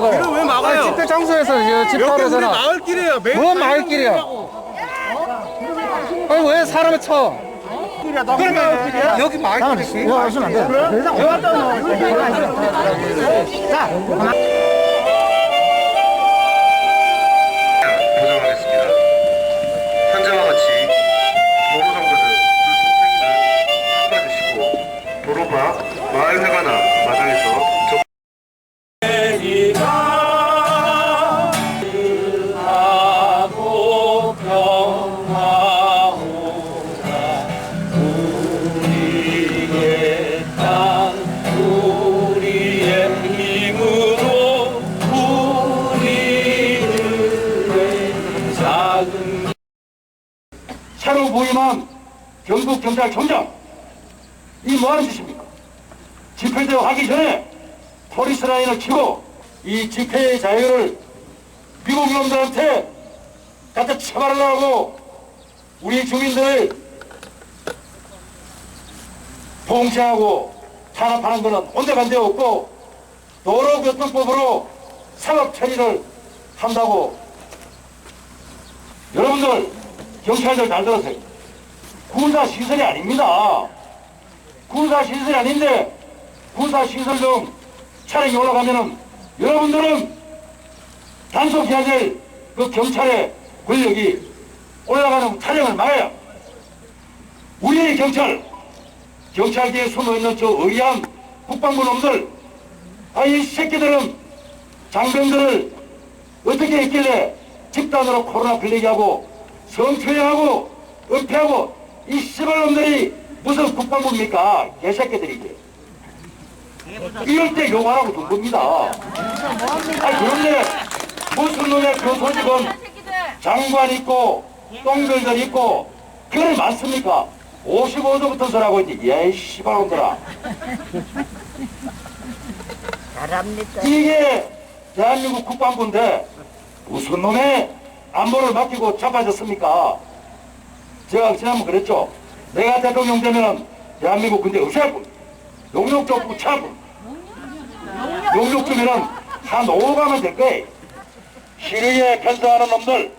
막아요? 길을 왜 막아요? 아니, 집회 장소에서 이제 여기 우리 집회하잖아. 마을 길이에요. 매일 뭔 마을 길이야? 아니 왜 사람을 쳐? 그러면 여기 마을 길이지. 이거 하시면 안 돼. 보장하겠습 경북경찰청장 이 뭐하는 짓입니까? 집회대회 하기 전에 포리스 라인을 치고 이 집회의 자유를 미국 놈들한테 갖다 처벌하려고 우리 주민들을 봉쇄하고 탄압하는 것은 온데간데 없고 도로교통법으로 사법 처리를 한다고 여러분들 경찰들 잘 들으세요. 군사 시설이 아닙니다. 군사 시설이 아닌데 군사 시설 중 차량이 올라가면은 여러분들은 단속해야 될 그 경찰의 권력이 올라가는 차량을 막아야 우리의 경찰 경찰계에 숨어있는 저 의아한 국방부 놈들 아 이 새끼들은 장병들을 어떻게 했길래 집단으로 코로나 걸리게 하고 성추행하고 은폐하고 이 씨발놈들이 무슨 국방부입니까? 개새끼들이지. 이럴 때 욕하라고 준 겁니다. 아 그런데 무슨 놈의 그 소집은 장관 있고 똥들들 있고 그걸 많습니까? 55도 붙은 소리하고 있지. 예이 씨발놈들아. 이게 대한민국 국방부인데 무슨 놈의 안보를 맡기고 자빠졌습니까? 제가 지난번 그랬죠. 내가 대통령 되면 대한민국 군대 뿐. 용역 좀 뿐. 용역 주면은 한 5호 가면 될 거예요. 시리에 편성하는 놈들,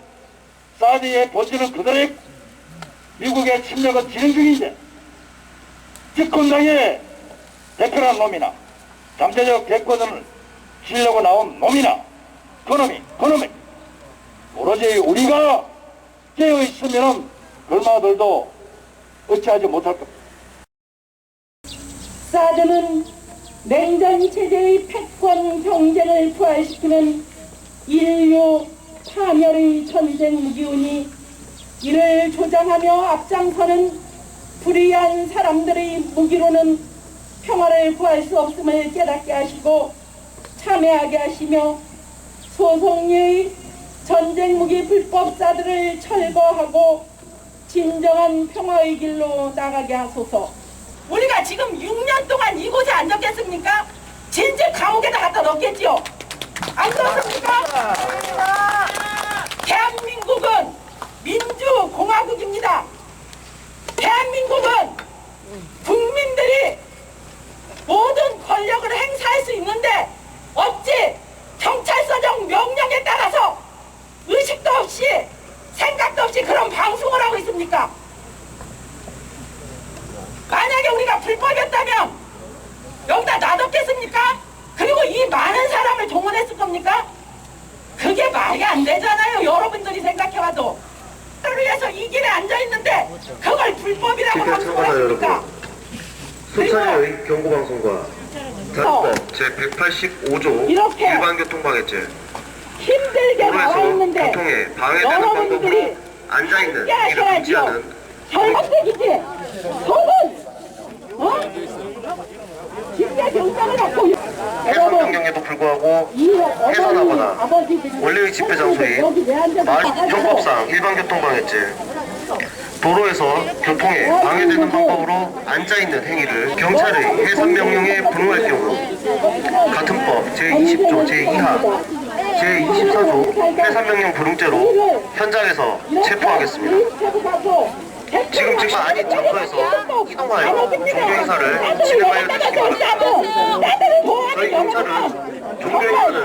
사드의 본질은 그대로 있고, 미국의 침략은 진행 중인데, 집권당의 대표라는 놈이나, 잠재적 대권을 치려고 나온 놈이나, 그놈이, 그놈이, 오로지 우리가 깨어 있으면은 얼마들도 어찌하지 못할 겁니다. 사드는 냉전 체제의 패권 경쟁을 부활시키는 인류 파멸의 전쟁 무기우니 이를 조장하며 앞장서는 불의한 사람들의 무기로는 평화를 구할 수 없음을 깨닫게 하시고 참여하게 하시며 소송리의 전쟁 무기 불법자들을 철거하고 진정한 평화의 길로 나가게 하소서. 우리가 지금 6년 동안 이곳에 앉았겠습니까? 진즉 감옥에다 갖다 넣겠지요. 안 그렇습니까? 대한민국은 민주공화국입니다. 대한민국은 국민들이 모든 권력을 행사할 수 있는데 어찌 경찰서장 명령에 따라서 의식도 없이 생각도 없이 그런 방송을 하고 있습니까? 만약에 우리가 불법이었다면 여기다 놔뒀겠습니까? 그리고 이 많은 사람을 동원했을 겁니까? 그게 말이 안 되잖아요. 여러분들이 생각해봐도. 를 위해서 이 길에 앉아있는데 그걸 불법이라고 집회 방송을 참가자 했습니까? 여러분 수차례의 경고방송과 단법 제185조 이렇게 일반교통방해죄 힘들게 나와 있는데 여러분들이 앉아있는 하셔야죠. 금지하는 잘못되기지. 저는 어? 경장을 갖고 여러분 변경에도 불구하고 해산하거나 원래의 집회 장소인 나가세요? 형법상 일반교통방해죄 도로에서 교통에 방해되는 방법으로 앉아있는 행위를 경찰의 해산 명령에 불응할 경우 같은 법 제20조 제2하 제24조 해산 명령 불응죄로 현장에서 체포하겠습니다. 지금 즉시 아닌 장소에서 이동하여 종교 행사를 진행하여 주시기 바랍니다. 저희 경찰은 종교 행사를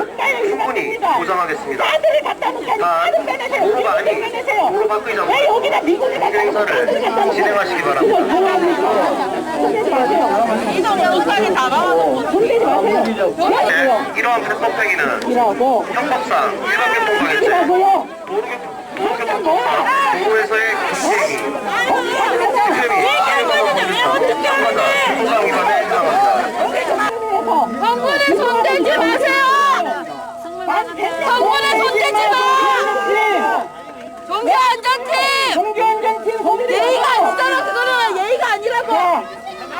충분히 보장하겠습니다. 단 도로가 아닌 도로 밖의 장소에서 종교 행사를 진행하시기 바랍니다. 네, 이러한 불법 행위는 형법상 일반 교통방해죄, 도로교통법상 금지행위, 집행위, 참가자, 통상 위반에 해당합니다. 정권에 손대지 마세요! 정권에 손대지 마! 종교안전팀! 예의가 아니잖아, 그거는 예의가 아니라고!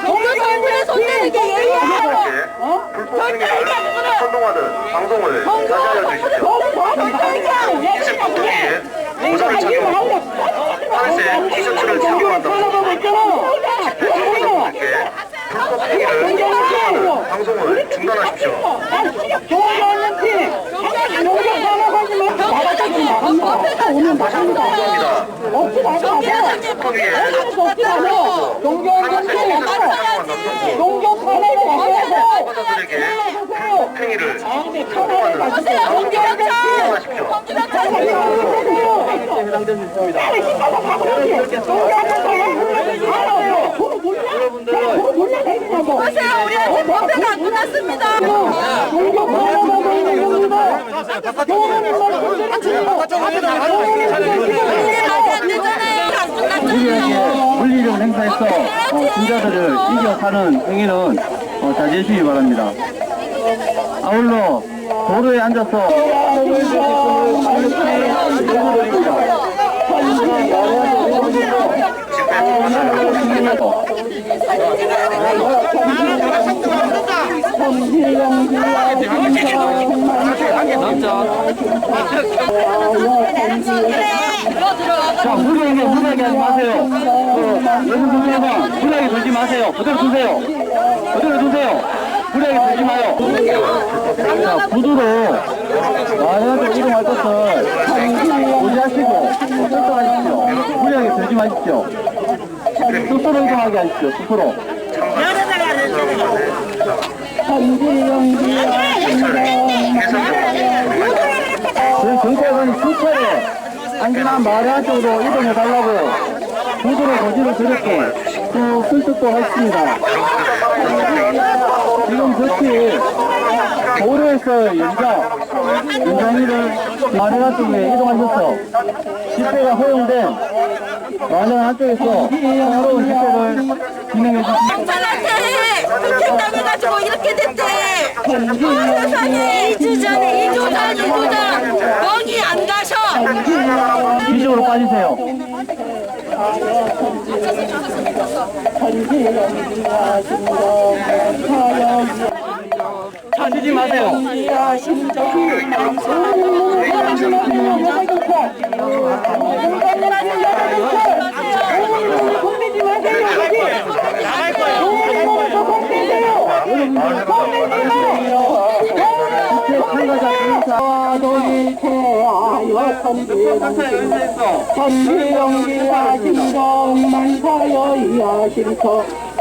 종교 정권에 손대는 게 예의야! 이렇게 불법 행위를 선동하는 방송을 자제하여 주십시오. 흰색 코트위에 모자를 착용, 파란색 티셔츠를 착용한다고 집회 참가자분들께 불법 행위를 선동하는 방송을 중단하십시오. 감사합니다. 선동하는 방송을 중단하십시오. 보세요, 우리 법회가 안 끝났습니다! 물리적 행사에서 어, 진자들을 이겨 사는 행위는 어, 자제해 주시기 바랍니다. 아울러 도로에 앉아서 자, 무리하게, 무리하게 하지 마세요. 그, 여성 선생님은 무리하게 들지 마세요. 그대로 두세요. 그대로 두세요. 무리하게 들지 마요. 자, 구두로 마음대로 이동할 것을 유지하시고, 설정하십시오. 무리하게 들지 마십시오. 스스로 이동하게 하십시오, 스스로. 저희 경찰관이 수차례 안전한 마을 쪽으로 이동해 달라고 구두로 고지를 드렸고 또 설득도 했습니다. 지금 특히 도로에서 연자, 연장이를 마을 쪽에 이동하셔서 집회가 허용된 마을 한쪽에서 새로운 집회를 진행해 주십니다. 경찰한테 폭행당해가지고 이렇게 됐대. 아, 세상에 2주 전에 2주 전 2주 전 멍이 안 가셔. 뒤쪽으로 빠지세요. 찾지 마세요. 천지영기야 신정만 사여이야 신터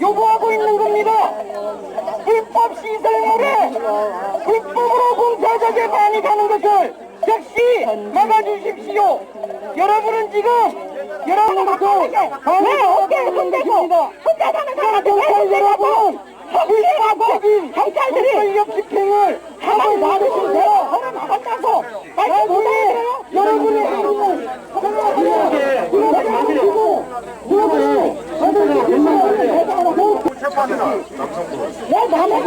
요구하고 있는 겁니다. 불법 시설물에 불법으로 공사자재 많이 가는 것을 즉시 막아주십시오. 여러분은 지금 것을 왜 어깨에 손대고 사람한테 왜 여러분 불법적인 경찰들이 력 집행을 하고 놔두세요. 하나 나갔다고 말씀 못해요. 여러분의 행동은 내 남의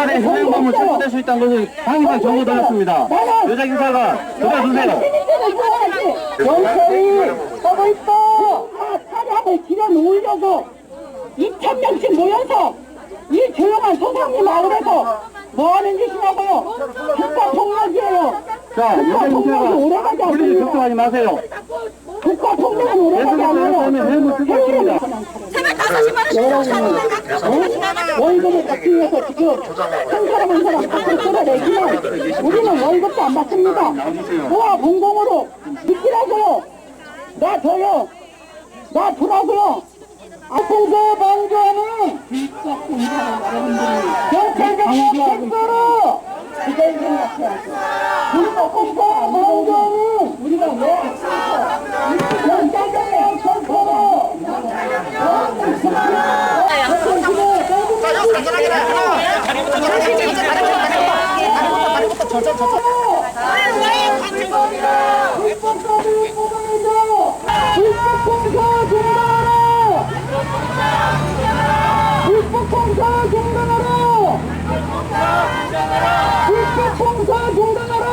여자인사가 현행범을 체포될 수 있다는 것을 상임한 정보 돌렸습니다. 여자 인사가 도와주세요 경찰이 서고 있어. 차량을 길에 올려서 2천 명씩 모여서 이 조용한 소상리 마을에서 뭐 하는 짓이냐고요? 국가 폭력이에요. 자, 여자 기사가 오래가지 분리지 않습니다. 걱정하지 마세요. 국가 폭력은 오래가지 계속해서 않아요. 하면 해무 쓰겠습니다. 새벽 5시 반에 여러분, 월급을 받기 위해서 지금 한 사람 한 사람 밖으로 끌어내지만 우리는 월급도 안 받습니다. 모아 공공으로 줘요. 나 주라고요. 아프고 방조하는 경찰과 택배로 우리가 공포와 방조하는 우리가 왜 경찰과 택배로 불법 공사 중단하라! 불법공사 중단하라!